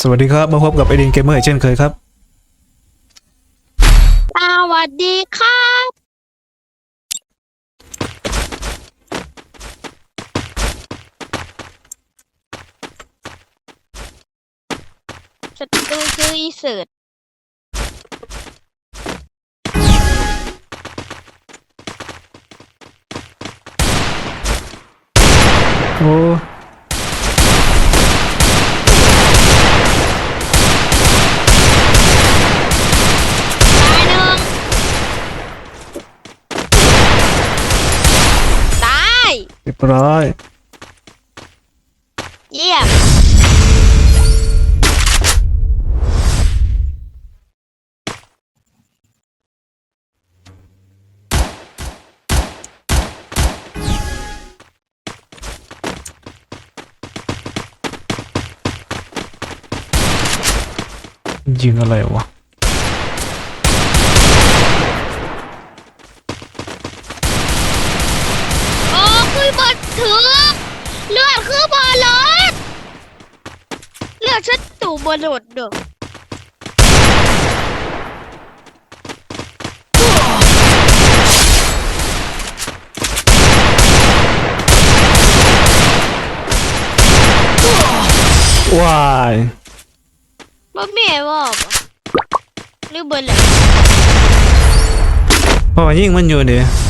สวัสดีครับ มาพบกับไอดินเกมเมอร์เช่นเคยครับสวัสดีครับ ศัตรูชื่ออีเสิร์ตโอ้ ตายหนึ่งตาย เรียบร้อย เยี่ยมยิงอะไรวะ ลือดฉันตู่บอลดเด้อว้ายบ่แม่ว่าบ่หรือเบิดแหละเพราะว่ายิงมันอยู่เดี๋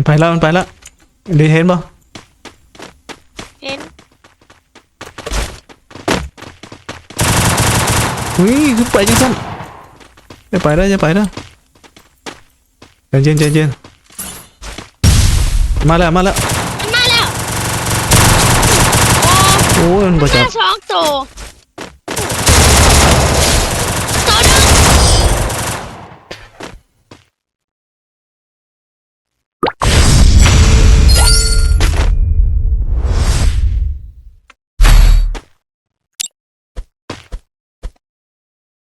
มันไปแล้วมันไปแล้วดีเห็นปะเห็นอุ้ยคือไปจังสั้นจะไปแล้วจะไปแล้วใจเย็นใจเย็นมาแล้วมาแล้ว มันมาแล้ว โอ้ยมันประโอ้จัมาบสองตัวตัว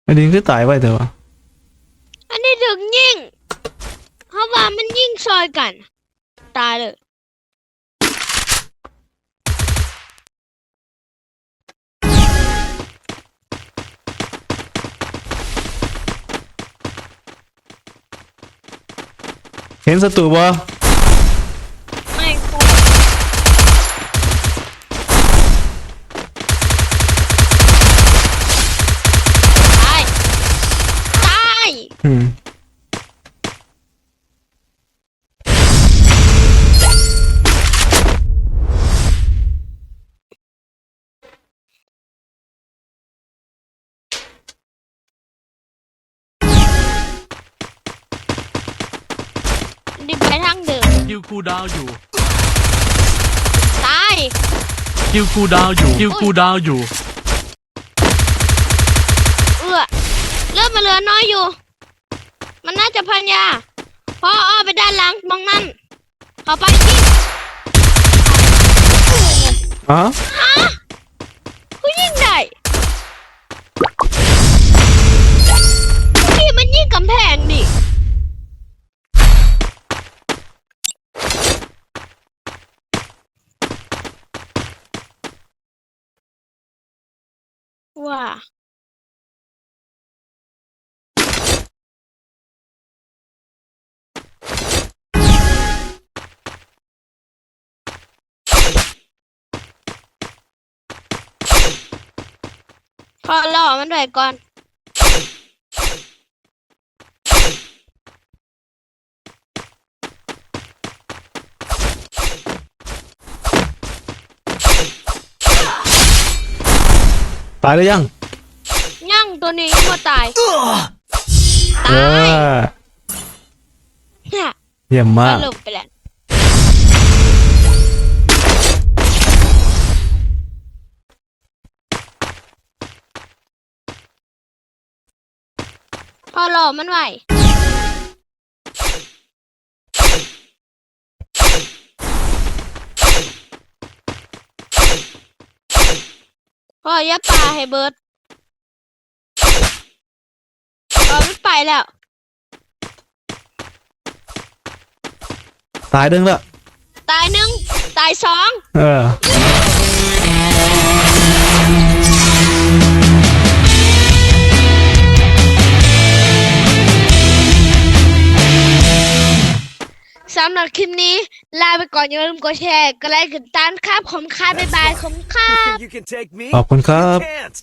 อ้ดินคือตายไว้เถอะวะอันนี้ถึงยิงเพราะว่ามันยิงซอยกัน ตายเลยเห็นศัตรูบ่ ดิไปทางเดิมคิวคูลดาวน์อยู่ตายคิวคูลดาวน์อยู่คิวคูลดาวน์อยู่ เอื้อเริ่มมาเหลือน้อยอยู่ มันน่าจะพันยาพออ้อไปด้านหลังมองนั่นเข้าไปที่อ๋อ พอล่อมันไว้ก่อน ตายหรือยังยั่งตัวนี้ยังบ่ตายเอตายอฮะเยี่ยมมากสลบไปแล้ว อหล่อมันไหวพ่ออย่าปาให้เบิร์ดพอมันไปแล้ว ตายดึงแล้วตายหนึ่งตายสอง เออ สำหรับคลิปนี้ ลาไปก่อนอย่าลืมกดแชร์กดไลค์กดติดตามครับผมค่ะบ๊ายบายผมค่ะ You can take me. ขอบคุณครับ You can't.